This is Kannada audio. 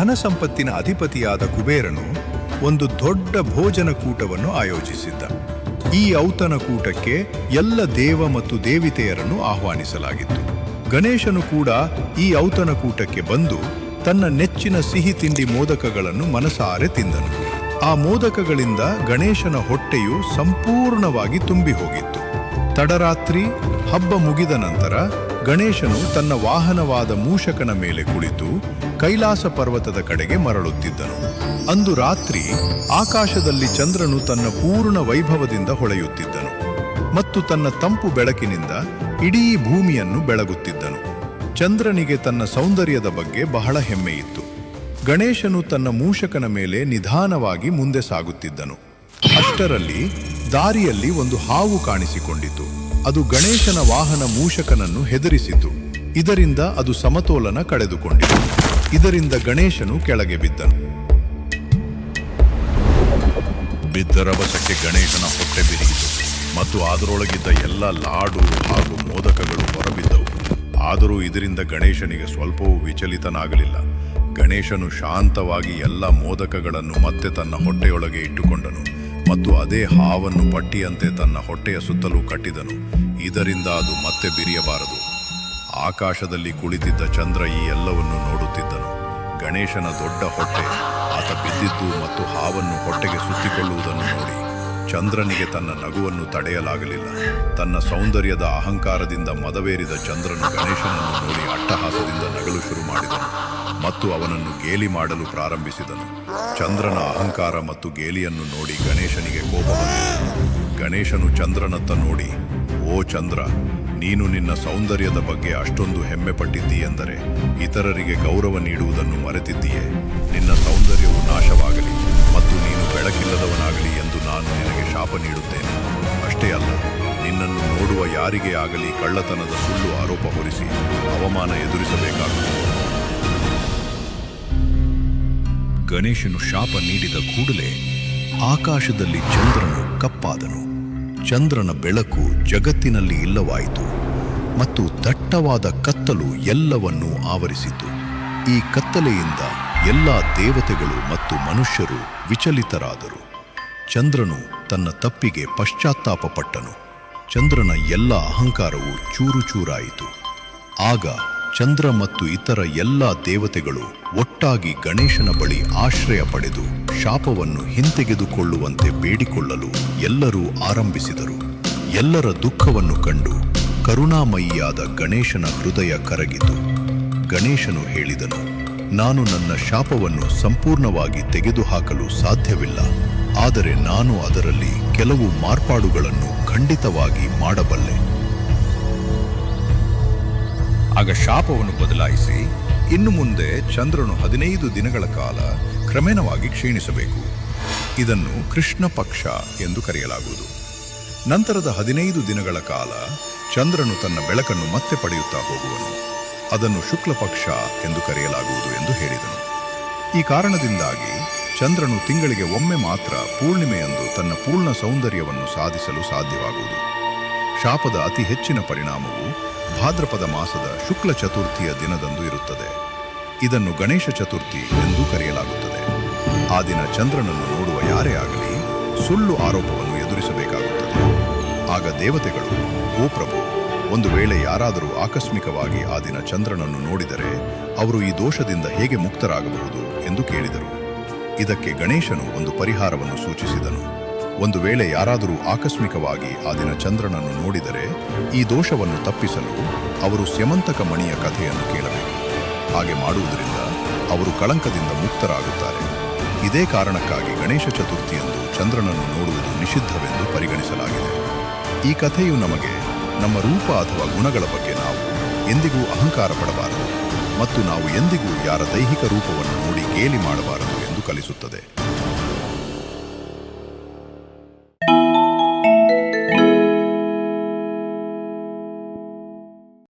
ಧನ ಸಂಪತ್ತಿನ ಅಧಿಪತಿಯಾದ ಕುಬೇರನು ಒಂದು ದೊಡ್ಡ ಭೋಜನ ಕೂಟವನ್ನು ಆಯೋಜಿಸಿದ್ದ. ಈ ಔತನ ಕೂಟಕ್ಕೆ ಎಲ್ಲ ದೇವ ಮತ್ತು ದೇವಿತೆಯರನ್ನು ಆಹ್ವಾನಿಸಲಾಗಿತ್ತು. ಗಣೇಶನು ಕೂಡ ಈ ಔತನ ಕೂಟಕ್ಕೆ ಬಂದು ತನ್ನ ನೆಚ್ಚಿನ ಸಿಹಿ ತಿಂಡಿ ಮೋದಕಗಳನ್ನು ಮನಸಾರೆ ತಿಂದನು. ಆ ಮೋದಕಗಳಿಂದ ಗಣೇಶನ ಹೊಟ್ಟೆಯು ಸಂಪೂರ್ಣವಾಗಿ ತುಂಬಿ ಹೋಗಿತ್ತು ತಡರಾತ್ರಿ ಹಬ್ಬ ಮುಗಿದ ನಂತರ ಗಣೇಶನು ತನ್ನ ವಾಹನವಾದ ಮೂಷಕನ ಮೇಲೆ ಕುಳಿತು ಕೈಲಾಸ ಪರ್ವತದ ಕಡೆಗೆ ಮರಳುತ್ತಿದ್ದನು. ಅಂದು ರಾತ್ರಿ ಆಕಾಶದಲ್ಲಿ ಚಂದ್ರನು ತನ್ನ ಪೂರ್ಣ ವೈಭವದಿಂದ ಹೊಳೆಯುತ್ತಿದ್ದನು ಮತ್ತು ತನ್ನ ತಂಪು ಬೆಳಕಿನಿಂದ ಇಡೀ ಭೂಮಿಯನ್ನು ಬೆಳಗುತ್ತಿದ್ದನು. ಚಂದ್ರನಿಗೆ ತನ್ನ ಸೌಂದರ್ಯದ ಬಗ್ಗೆ ಬಹಳ ಹೆಮ್ಮೆಯಿತ್ತು. ಗಣೇಶನು ತನ್ನ ಮೂಷಕನ ಮೇಲೆ ನಿಧಾನವಾಗಿ ಮುಂದೆ ಸಾಗುತ್ತಿದ್ದನು. ಅಷ್ಟರಲ್ಲಿ ದಾರಿಯಲ್ಲಿ ಒಂದು ಹಾವು ಕಾಣಿಸಿಕೊಂಡಿತು. ಅದು ಗಣೇಶನ ವಾಹನ ಮೂಷಕನನ್ನು ಹೆದರಿಸಿತು. ಇದರಿಂದ ಅದು ಸಮತೋಲನ ಕಳೆದುಕೊಂಡಿತು. ಇದರಿಂದ ಗಣೇಶನು ಕೆಳಗೆ ಬಿದ್ದನು. ಬಿದ್ದ ರಭಸಕ್ಕೆ ಗಣೇಶನ ಹೊಟ್ಟೆ ಬಿರಿಯಿತು. ಮತ್ತು ಅದರೊಳಗಿದ್ದ ಎಲ್ಲ ಲಾಡು ಹಾಗೂ ಮೋದಕಗಳು ಹೊರಬಿದ್ದವು. ಆದರೂ ಇದರಿಂದ ಗಣೇಶನಿಗೆ ಸ್ವಲ್ಪವೂ ವಿಚಲಿತನಾಗಲಿಲ್ಲ. ಗಣೇಶನು ಶಾಂತವಾಗಿ ಎಲ್ಲ ಮೋದಕಗಳನ್ನು ಮತ್ತೆ ತನ್ನ ಹೊಟ್ಟೆಯೊಳಗೆ ಇಟ್ಟುಕೊಂಡನು. ಮತ್ತು ಅದೇ ಹಾವನ್ನು ಪಟ್ಟಿಯಂತೆ ತನ್ನ ಹೊಟ್ಟೆಯ ಸುತ್ತಲೂ ಕಟ್ಟಿದನು. ಇದರಿಂದ ಅದು ಮತ್ತೆ ಬಿರಿಯಬಾರದು. ಆಕಾಶದಲ್ಲಿ ಕುಳಿತಿದ್ದ ಚಂದ್ರ ಈ ಎಲ್ಲವನ್ನು ನೋಡುತ್ತಿದ್ದನು. ಗಣೇಶನ ದೊಡ್ಡ ಹೊಟ್ಟೆ, ಆತ ಬಿದ್ದಿದ್ದು ಮತ್ತು ಹಾವನ್ನು ಹೊಟ್ಟೆಗೆ ಸುತ್ತಿಕೊಳ್ಳುವುದನ್ನು ನೋಡಿ. ಚಂದ್ರನಿಗೆ ತನ್ನ ನಗುವನ್ನು ತಡೆಯಲಾಗಲಿಲ್ಲ. ತನ್ನ ಸೌಂದರ್ಯದ ಅಹಂಕಾರದಿಂದ ಮದವೇರಿದ ಚಂದ್ರನು ಗಣೇಶನನ್ನು ನೋಡಿ ಅಟ್ಟಹಾಸದಿಂದ ನಗಲು ಶುರು ಮಾಡಿದನು ಮತ್ತು ಅವನನ್ನು ಗೇಲಿ ಮಾಡಲು ಪ್ರಾರಂಭಿಸಿದನು. ಚಂದ್ರನ ಅಹಂಕಾರ ಮತ್ತು ಗೇಲಿಯನ್ನು ನೋಡಿ ಗಣೇಶನಿಗೆ ಕೋಪ ಗಣೇಶನು ಚಂದ್ರನತ್ತ ನೋಡಿ, ಓ ಚಂದ್ರ, ನೀನು ನಿನ್ನ ಸೌಂದರ್ಯದ ಬಗ್ಗೆ ಅಷ್ಟೊಂದು ಹೆಮ್ಮೆ ಪಟ್ಟಿದ್ದೀಯೆಂದರೆ ಇತರರಿಗೆ ಗೌರವ ನೀಡುವುದನ್ನು ಮರೆತಿದ್ದೀಯೆ. ನಿನ್ನ ಸೌಂದರ್ಯವು ನಾಶವಾಗಲಿ. ಬೆಳಕಿಲ್ಲದವನಾಗಲಿ ಎಂದು ನಾನು ನಿನಗೆ ಶಾಪ ನೀಡುತ್ತೇನೆ. ಅಷ್ಟೇ ಅಲ್ಲ, ನಿನ್ನನ್ನು ನೋಡುವ ಯಾರಿಗೇ ಆಗಲಿ ಕಳ್ಳತನದ ಸುಳ್ಳು ಆರೋಪ ಹೊರಿಸಿ ಅವಮಾನ ಎದುರಿಸಬೇಕಾಗುತ್ತದೆ. ಗಣೇಶನು ಶಾಪ ನೀಡಿದ ಕೂಡಲೇ ಆಕಾಶದಲ್ಲಿ ಚಂದ್ರನು ಕಪ್ಪಾದನು. ಚಂದ್ರನ ಬೆಳಕು ಜಗತ್ತಿನಲ್ಲಿ ಇಲ್ಲವಾಯಿತು ಮತ್ತು ದಟ್ಟವಾದ ಕತ್ತಲು ಎಲ್ಲವನ್ನೂ ಆವರಿಸಿತು. ಈ ಕತ್ತಲೆಯಿಂದ ಎಲ್ಲ ದೇವತೆಗಳು ಮತ್ತು ಮನುಷ್ಯರು ವಿಚಲಿತರಾದರು. ಚಂದ್ರನು ತನ್ನ ತಪ್ಪಿಗೆ ಪಶ್ಚಾತ್ತಾಪಪಟ್ಟನು. ಚಂದ್ರನ ಎಲ್ಲ ಅಹಂಕಾರವು ಚೂರು ಚೂರಾಯಿತು ಆಗ ಚಂದ್ರ ಮತ್ತು ಇತರ ಎಲ್ಲ ದೇವತೆಗಳು ಒಟ್ಟಾಗಿ ಗಣೇಶನ ಬಳಿ ಆಶ್ರಯ ಪಡೆದು ಶಾಪವನ್ನು ಹಿಂತೆಗೆದುಕೊಳ್ಳುವಂತೆ ಬೇಡಿಕೊಳ್ಳಲು ಎಲ್ಲರೂ ಆರಂಭಿಸಿದರು. ಎಲ್ಲರ ದುಃಖವನ್ನು ಕಂಡು ಕರುಣಾಮಯಿಯಾದ ಗಣೇಶನ ಹೃದಯ ಕರಗಿತು. ಗಣೇಶನು ಹೇಳಿದನು ನಾನು ನನ್ನ ಶಾಪವನ್ನು ಸಂಪೂರ್ಣವಾಗಿ ತೆಗೆದುಹಾಕಲು ಸಾಧ್ಯವಿಲ್ಲ. ಆದರೆ ನಾನು ಅದರಲ್ಲಿ ಕೆಲವು ಮಾರ್ಪಾಡುಗಳನ್ನು ಖಂಡಿತವಾಗಿ ಮಾಡಬಲ್ಲೆ. ಆಗ ಶಾಪವನ್ನು ಬದಲಾಯಿಸಿ ಇನ್ನು ಮುಂದೆ ಚಂದ್ರನು ಹದಿನೈದು ದಿನಗಳ ಕಾಲ ಕ್ರಮೇಣವಾಗಿ ಕ್ಷೀಣಿಸಬೇಕು. ಇದನ್ನು ಕೃಷ್ಣ ಪಕ್ಷ ಎಂದು ಕರೆಯಲಾಗುವುದು. ನಂತರದ ಹದಿನೈದು ದಿನಗಳ ಕಾಲ ಚಂದ್ರನು ತನ್ನ ಬೆಳಕನ್ನು ಮತ್ತೆ ಪಡೆಯುತ್ತಾ ಹೋಗುವನು. ಅದನ್ನು ಶುಕ್ಲ ಪಕ್ಷ ಎಂದು ಕರೆಯಲಾಗುವುದು ಎಂದು ಹೇಳಿದನು. ಈ ಕಾರಣದಿಂದಾಗಿ ಚಂದ್ರನು ತಿಂಗಳಿಗೆ ಒಮ್ಮೆ ಮಾತ್ರ ಪೂರ್ಣಿಮೆಯಂದು ತನ್ನ ಪೂರ್ಣ ಸೌಂದರ್ಯವನ್ನು ಸಾಧಿಸಲು ಸಾಧ್ಯವಾಗುವುದು. ಶಾಪದ ಅತಿ ಹೆಚ್ಚಿನ ಪರಿಣಾಮವು ಭಾದ್ರಪದ ಮಾಸದ ಶುಕ್ಲ ಚತುರ್ಥಿಯ ದಿನದಂದು ಇರುತ್ತದೆ. ಇದನ್ನು ಗಣೇಶ ಚತುರ್ಥಿ ಎಂದು ಕರೆಯಲಾಗುತ್ತದೆ. ಆ ದಿನ ಚಂದ್ರನನ್ನು ನೋಡುವ ಯಾರೇ ಆಗಲಿ ಸುಳ್ಳು ಆರೋಪವನ್ನು ಎದುರಿಸಬೇಕಾಗುತ್ತದೆ. ಆಗ ದೇವತೆಗಳು, ಓ ಪ್ರಭು ಒಂದು ವೇಳೆ ಯಾರಾದರೂ ಆಕಸ್ಮಿಕವಾಗಿ ಆ ದಿನ ಚಂದ್ರನನ್ನು ನೋಡಿದರೆ ಅವರು ಈ ದೋಷದಿಂದ ಹೇಗೆ ಮುಕ್ತರಾಗಬಹುದು ಎಂದು ಕೇಳಿದರು. ಇದಕ್ಕೆ ಗಣೇಶನು ಒಂದು ಪರಿಹಾರವನ್ನು ಸೂಚಿಸಿದನು. ಒಂದು ವೇಳೆ ಯಾರಾದರೂ ಆಕಸ್ಮಿಕವಾಗಿ ಆ ದಿನ ಚಂದ್ರನನ್ನು ನೋಡಿದರೆ ಈ ದೋಷವನ್ನು ತಪ್ಪಿಸಲು ಅವರು ಸ್ಯಮಂತಕ ಮಣಿಯ ಕಥೆಯನ್ನು ಕೇಳಬೇಕು. ಹಾಗೆ ಮಾಡುವುದರಿಂದ ಅವರು ಕಳಂಕದಿಂದ ಮುಕ್ತರಾಗುತ್ತಾರೆ. ಇದೇ ಕಾರಣಕ್ಕಾಗಿ ಗಣೇಶ ಚತುರ್ಥಿಯಂದು ಚಂದ್ರನನ್ನು ನೋಡುವುದು ನಿಷಿದ್ಧವೆಂದು ಪರಿಗಣಿಸಲಾಗಿದೆ. ಈ ಕಥೆಯು ನಮಗೆ ನಮ್ಮ ರೂಪ ಅಥವಾ ಗುಣಗಳ ಬಗ್ಗೆ ನಾವು ಎಂದಿಗೂ ಅಹಂಕಾರ ಪಡಬಾರದು ಮತ್ತು ನಾವು ಎಂದಿಗೂ ಯಾರ ದೈಹಿಕ ರೂಪವನ್ನು ನೋಡಿ ಗೇಲಿ ಮಾಡಬಾರದು ಎಂದು ಕಲಿಸುತ್ತದೆ.